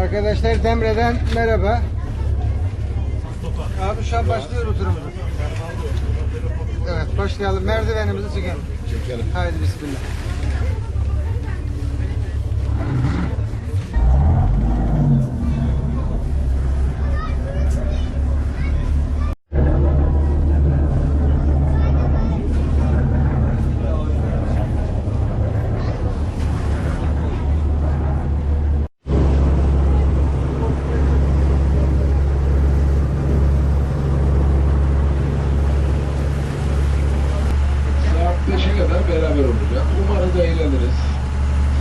Arkadaşlar Demre'den merhaba. Abi şu an başlıyoruz turumuza. Evet başlayalım. Merdivenimizi. Çekelim. Haydi bismillah.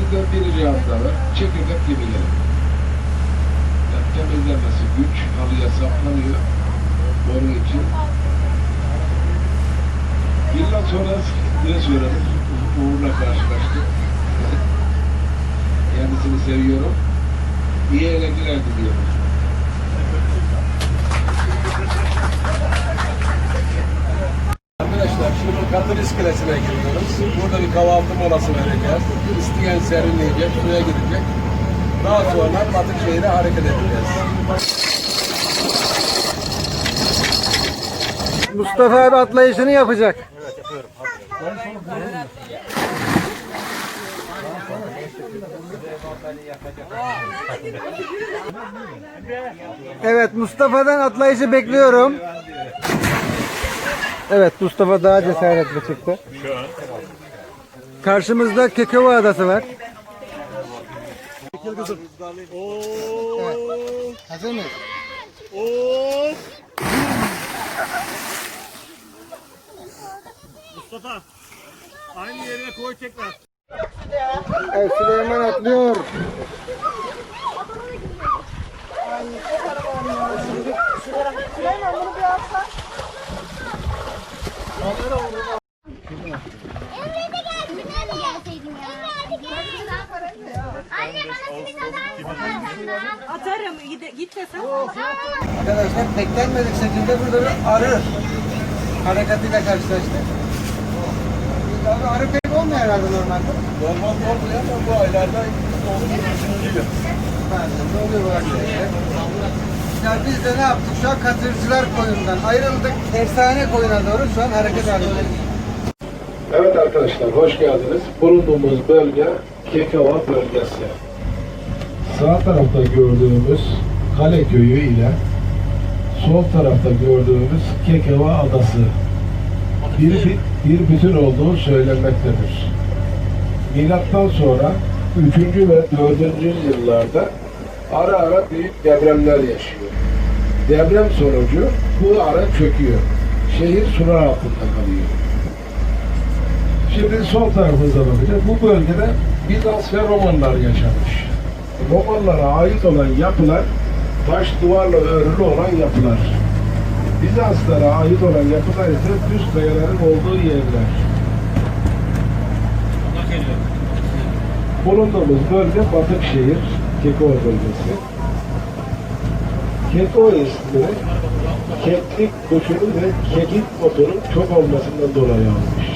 Sizden bir ricam daha var. Çekirdek gibi gelin. Yani temizlenmesi güç. Halıya saplanıyor. Boru için. Yıllar sonra ne söyledim? Uğur'la karşılaştık. Kendisini seviyorum. İyi eğlenceler diliyorum. Arkadaşlar şimdi Katır İskelesi'ne giriyoruz. Burada bir kahvaltı molası vereceğiz. İsteyen serinleyecek, suya gidecek. Daha sonra Batıkşehir'e hareket edeceğiz. Mustafa abi atlayışını yapacak. Evet Mustafa'dan atlayışı bekliyorum. Evet Mustafa daha cesaretli çıktı. Karşımızda Kekova Adası var. Evet. Hazır mıyız? Mustafa. Aynı yerine koy tekrar. Evet Süleyman atlıyor. Süleyman bunu bir alsan. Arkadaşlar beklenmedik şekilde burada bir arı hareketiyle karşılaştık. Abi arı pek olmuyor herhalde normalde. Normalde olmuyor ama bu aylarda oluyor. Bazen de oluyor bu arkadaşlar. Ya biz de ne yaptık? Şu an katırcılar koyundan ayrıldık. Efsane koyuna doğru şu an hareket halindeyiz. Evet arkadaşlar hoş geldiniz. Bulunduğumuz bölge Kekava bölgesi. Sağ tarafta gördüğümüz Kale Köyü ile sol tarafta gördüğümüz Kekava Adası bir, bir bütün olduğu söylenmektedir. Milattan sonra 3. ve 4. yıllarda ara ara büyük depremler yaşıyor. Deprem sonucu bu ara çöküyor. Şehir sular altında kalıyor. Şimdi sol tarafımıza bakacağız. Bu bölgede Bizans ve Romanlar yaşamış. Romanlara ait olan yapılar taş duvarla örülü olan yapılar. Bizanslara ait olan yapılar ise düz kayaların olduğu yerler. Bulunduğumuz bölge Batıkşehir, Kekova bölgesi. Kekova ismi keklik kuşunun ve kekik otunun çok olmasından dolayı almış.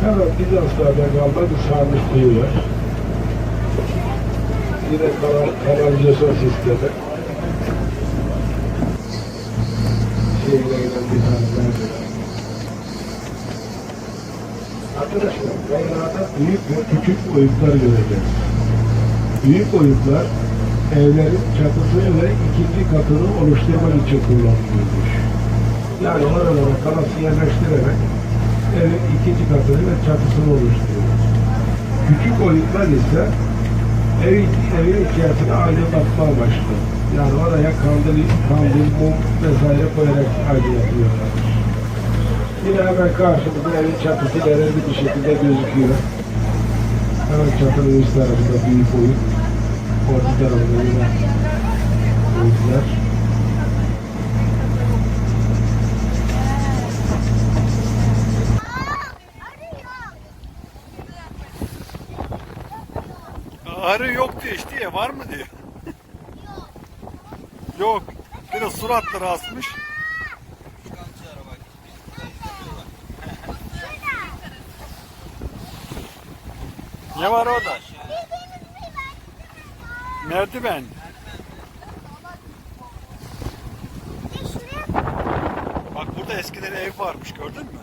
Hemen Bizanslardan kalma bir sarmış var. Yine kanal, kanalizasyon sistemi. Şehirle giden bir tane merdiven. Arkadaşlar, büyük ve küçük oyuklar göreceğiz. Büyük oyuklar evlerin çatısını ve ikinci katını oluşturmak için kullanılıyormuş. Yani oralara kanası yerleştirerek evin ikinci katını ve çatısını oluşturuyor. Küçük oyuklar ise evin, evin içerisine aydınlatma amaçlı. Yani oraya kandil, kandil, mum vesaire koyarak aydınlatıyorlar. Yine hemen karşımızda evin çatısı belirli bir şekilde gözüküyor. Hemen çatının üst tarafında büyük oyuk. Orta tarafında yine oyuklar. Arı yok diyor işte ya var mı diyor. yok. Bir de suratları asmış. Ne var orada? Merdiven. Bak burada eskiden ev varmış gördün mü?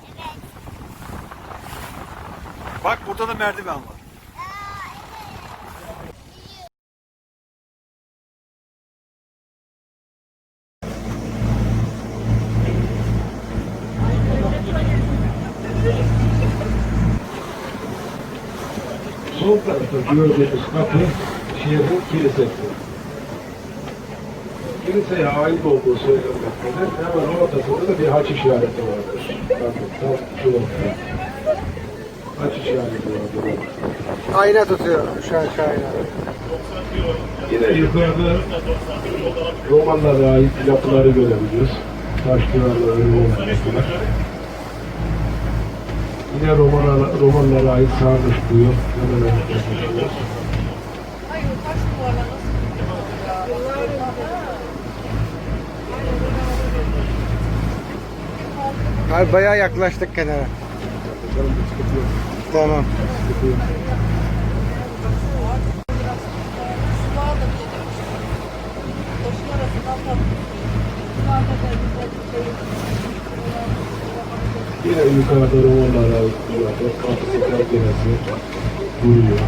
Bak burada da merdiven var. Gördüğünüz kapı şehrin kilisesi. Kiliseye ait olduğu söylenmektedir. Hemen ortasında da bir haç işareti vardır. Bakın tam şu nokta. Haç işareti vardır. Ayna tutuyor şu an şu ayna. Yine yukarıda romanlara ait yapıları görebiliyoruz. Taş duvarlı yapılar. Yine romanlara, romanlara ait sarnıç kuyu. Hemen geçiyoruz. Abi bayağı yaklaştık kenara. Tamam. Yine yukarıda ait bir yapı. Kapısı penceresi duruyor.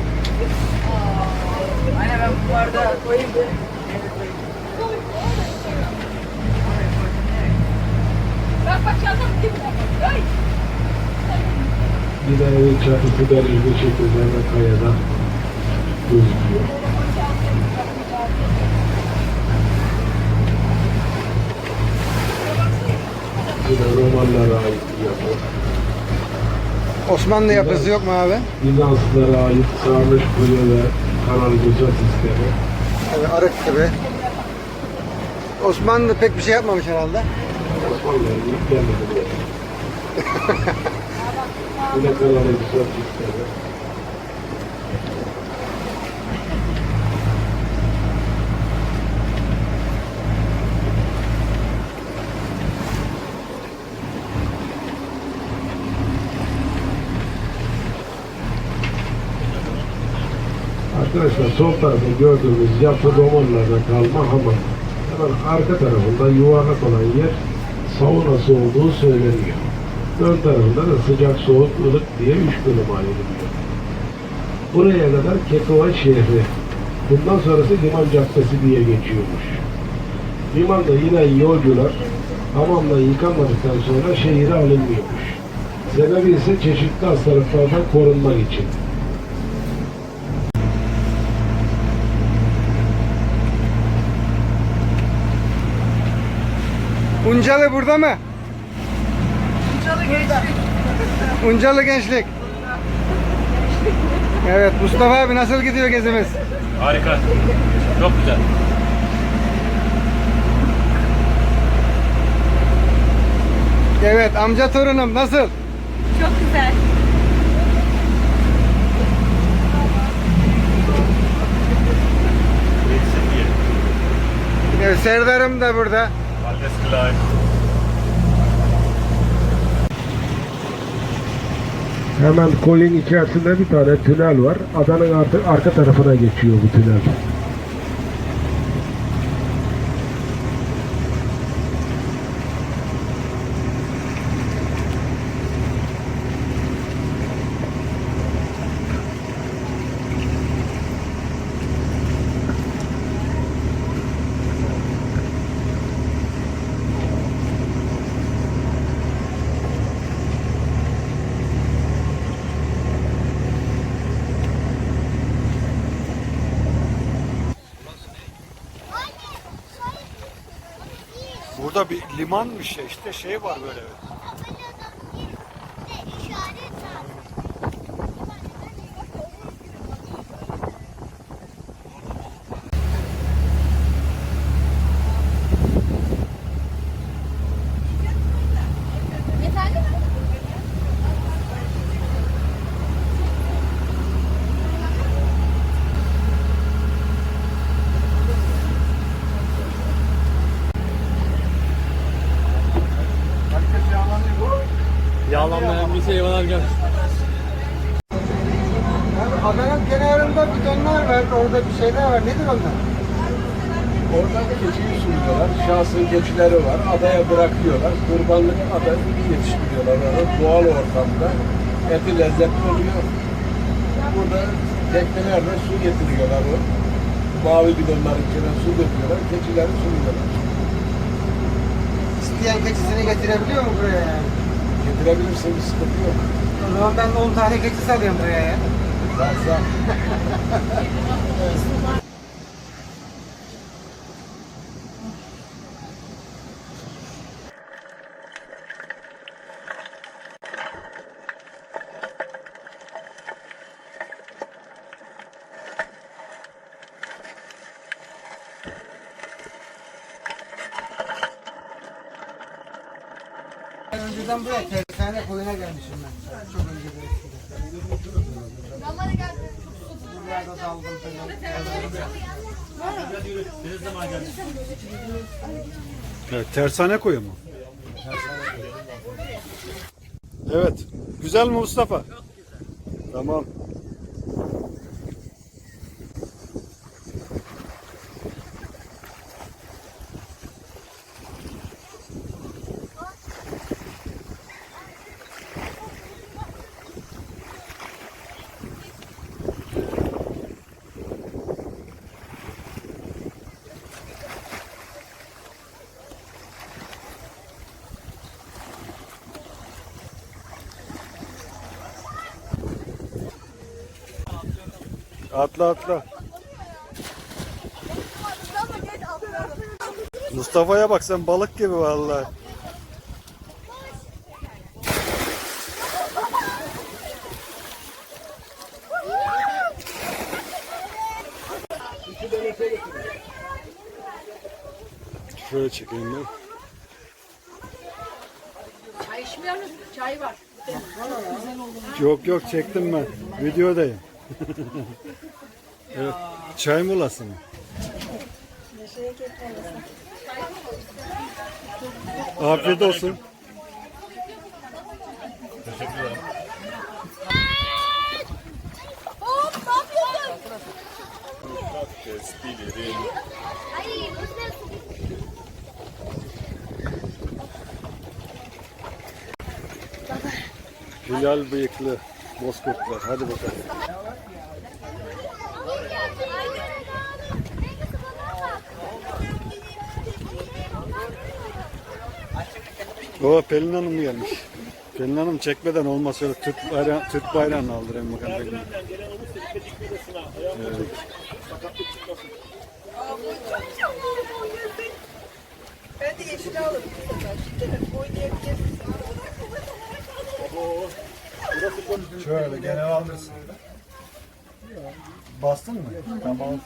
Aynen ben bu bardağı koyayım da. Bak bak çaldım dibine. Ay. Yine evin çatısı gözüküyor. Yine romanlara ait bir yapı. Osmanlı yapısı yok mu abi? Bizanslılara ait sarnıç kuyu ve kanalizasyon sistemi. Evet, arık gibi. Osmanlı pek bir şey yapmamış herhalde. Osmanlı'ya ilk gelmedi buraya. Yine kanalizasyon sistemi. Arkadaşlar sol tarafta gördüğünüz yapı romanlardan kalma hamam. Hemen arka tarafında yuvarlak olan yer saunası olduğu söyleniyor. Ön tarafında da sıcak soğuk ılık diye üç bölüm ayrılıyor. Buraya kadar Kekova şehri. Bundan sonrası Liman Caddesi diye geçiyormuş. Limanda yine yolcular hamamla yıkanmadıktan sonra şehire alınmıyormuş. Sebebi ise çeşitli hastalıklardan korunmak için. Uncalı burada mı? Çalı gençlik. Uncalı gençlik. Evet Mustafa abi nasıl gidiyor gezimiz? Harika. Çok güzel. Evet amca torunum nasıl? Çok güzel. Evet Serdar'ım da burada. Alles klar. Hemen koyun içerisinde bir tane tünel var. Adanın artık arka tarafına geçiyor bu tünel. Burada bir limanmış ya işte şey var böyle. işaret var. Yeterli mi? Yağlanmayan bir şey var gel. Abi adanın kenarında Orada bidonlar var, orada bir şeyler var. Nedir onlar? Oradan keçiyi suluyorlar. Şahsın keçileri var. Adaya bırakıyorlar. Kurbanlık ada yetiştiriyorlar onu. Doğal ortamda. Eti lezzetli oluyor. Burada teknelerle su getiriyorlar o. Mavi bidonların içine su döküyorlar. Keçileri suluyorlar. İsteyen keçisini getirebiliyor mu buraya yani? Getirebilirsin bir sıkıntı yok. O zaman ben 10 tane keçi salayım buraya ya. Varsa Ben önceden buraya tersane koyuna gelmişim ben. Çok önceden eskiden. Ramazan geldi. Buralarda daldım falan. Evet, tersane koyu mu? Evet. Güzel mi Mustafa? Tamam. Atla atla. Mustafa'ya bak sen balık gibi vallahi. Şöyle çekeyim ben. Çay içmiyor musun? Çay var. Yok yok çektim ben. Videodayım. Evet. Çay molası mı? Afiyet olsun. Hop ne yapıyorsun? Ay? Hilal bıyıklı bozkurtlar. Hadi bakalım. O Pelin Hanım mı gelmiş? Pelin Hanım çekmeden olmaz şöyle Türk, bayrağı, Türk bayrağını aldırayım bakalım. Pelin. Evet. Ben de yeşil alırım. Şöyle genel aldırsın. Bastın mı? Tamam.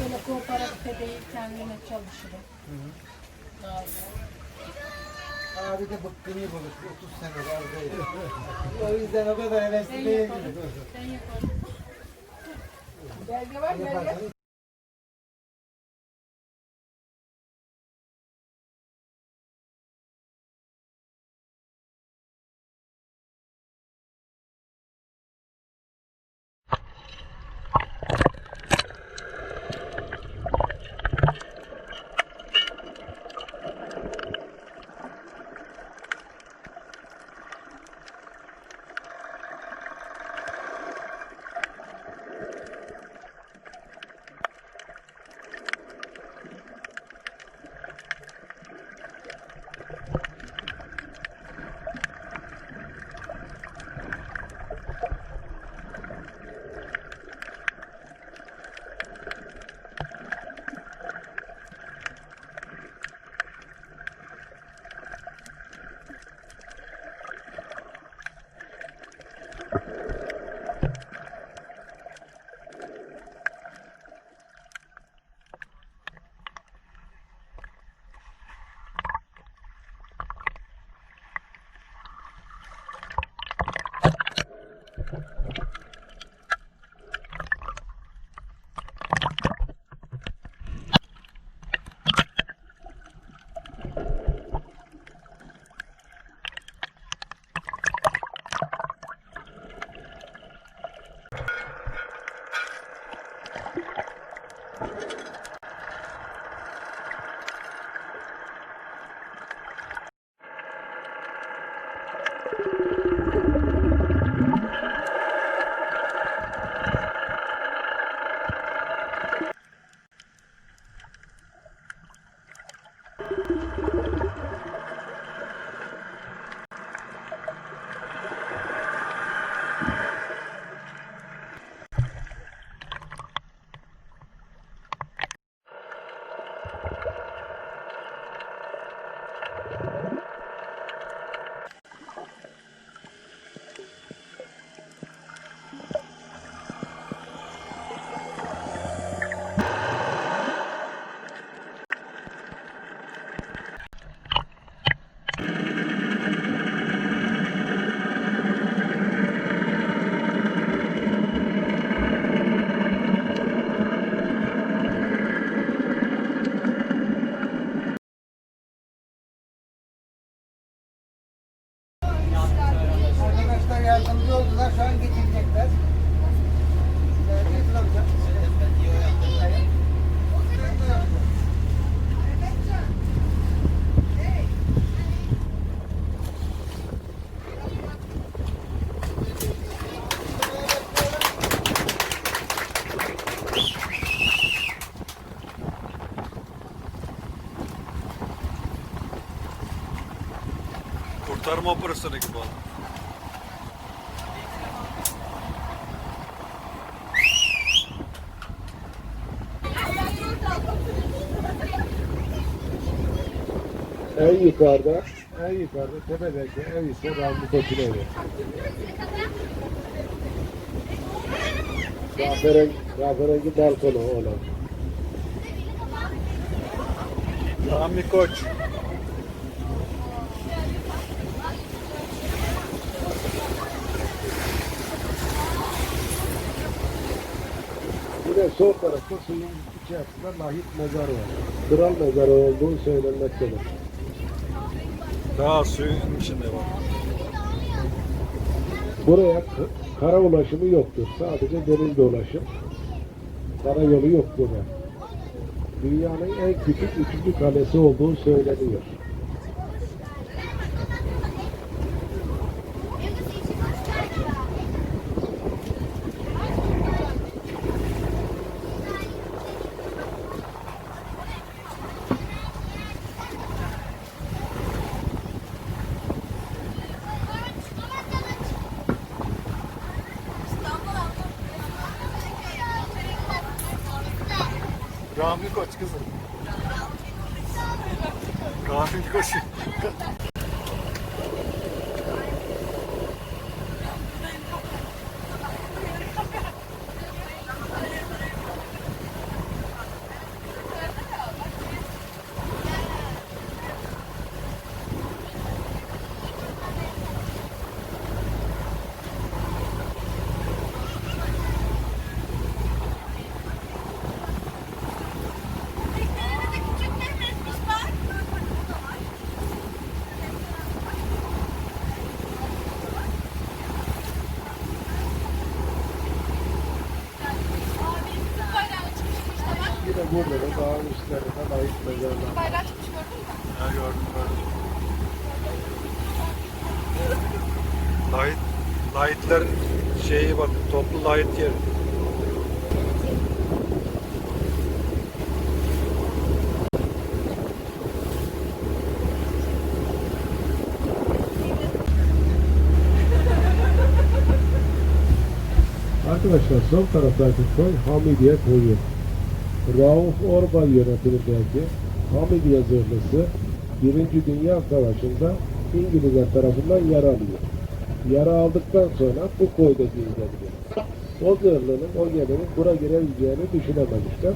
Böyle kooperatifte değil kendine çalışırım. Abi de bıkkını bulur. 30 sene var değil. o yüzden o kadar hevesli değil. Belge var belge. Sarma operasyonu gibi oldu. En yukarıda, en yukarıda tepedeki ev ise Ramlı Koç'un evi. Kahverengi, kahverengi balkonu olan. Rami Koç. Bir de sol tarafta suyun içerisinde lahit mezar var. Kral mezarı olduğu söylenmektedir. Daha suyun içinde var. Buraya kara ulaşımı yoktur. Sadece deniz dolaşım. Karayolu yok burada. Dünyanın en küçük üçüncü kalesi olduğu söyleniyor. Rami Koç kızım. Rami Koç. Bir de burada da üstlerinde lahit mezarlar. Bayrağı çıkmış gördün mü? Ha gördüm gördüm. Light, lightlerin şeyi bak toplu light yeri. Arkadaşlar sol taraftaki koy Hamidiye koyu. Rauf Orbay yönetimindeki Hamidiye zırhlısı Birinci Dünya Savaşı'nda İngilizler tarafından yara alıyor. Yara aldıktan sonra bu koyda gizleniyor. O zırhlının, o geminin bura giremeyeceğini düşünememişler.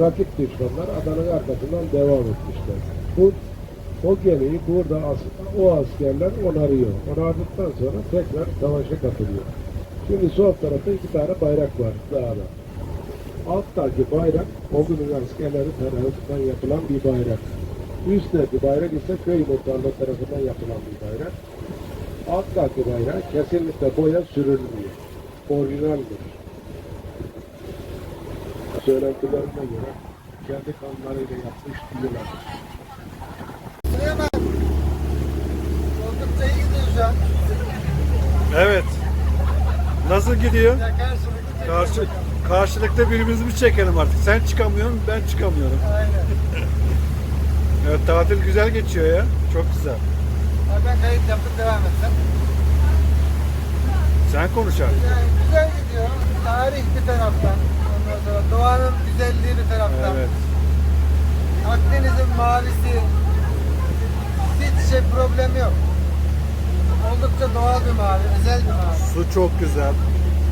Rakip düşmanlar adanın arkasından devam etmişler. Bu o gemiyi burada as- o askerler onarıyor. Onardıktan sonra tekrar savaşa katılıyor. Şimdi sol tarafta iki tane bayrak var dağda. Alttaki bayrak o günün askerleri tarafından yapılan bir bayrak. Üstteki bayrak ise köy muhtarlığı tarafından yapılan bir bayrak. Alttaki bayrak kesinlikle boya sürülmüyor. Orijinaldir. Söylentilerine göre kendi kanlarıyla yapmış diyorlar. Evet. Nasıl gidiyor? Karşılıklı Karşı, karşılıklı birbirimizi çekelim artık. Sen çıkamıyorsun, ben çıkamıyorum. Aynen. Evet, tatil güzel geçiyor ya. Çok güzel. Abi ben kayıt yapıp devam etsem. Sen konuş artık. Yani güzel gidiyor. Tarih bir taraftan. Ondan sonra doğanın güzelliği bir taraftan. Evet. Akdeniz'in mavisi. Hiç şey problemi yok. Oldukça doğal bir mavi, özel bir mavi. Su çok güzel.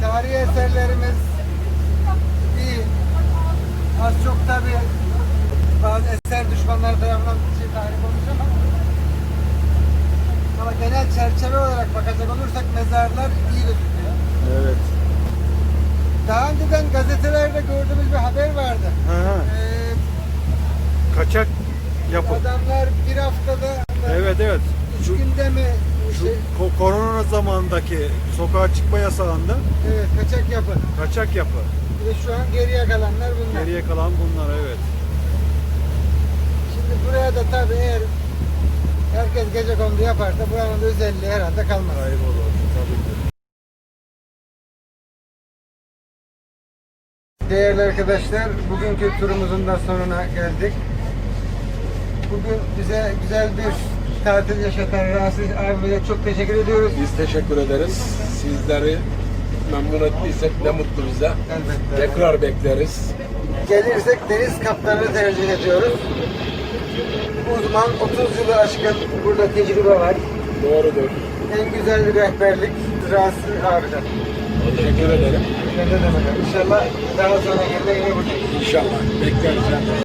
Tarihi eserlerimiz. Az çok tabi bazı eser düşmanları tarafından bir şey tarih olmuş ama ama genel çerçeve olarak bakacak olursak mezarlar iyi gözüküyor. Evet. Daha önceden gazetelerde gördüğümüz bir haber vardı. Hı hı. Ee, Kaçak yapı. adamlar bir haftada Evet evet. üç Şu, günde mi şu şey, ko- korona zamanındaki sokağa çıkma yasağında evet, kaçak yapı. kaçak yapı. Bir de şu an geriye kalanlar bunlar. Geriye kalan bunlar evet. Şimdi buraya da tabii eğer herkes gece kondu yaparsa buranın özelliği herhalde kalmaz. Kaybolur tabii ki. Değerli arkadaşlar, bugünkü turumuzun da sonuna geldik. Bugün bize güzel bir tatil yaşatan Rasim abimize çok teşekkür ediyoruz. Biz teşekkür ederiz. Sizleri memnun ettiysek ne mutlu bize. Elbette. Tekrar bekleriz. Gelirsek deniz kaptanını tercih ediyoruz. Uzman 30 yılı aşkın burada tecrübe var. Doğrudur. En güzel bir rehberlik Rasim abiden. Teşekkür ederim. Ne demek? İnşallah daha sonra yerine yine buradayız. İnşallah. Bekleriz.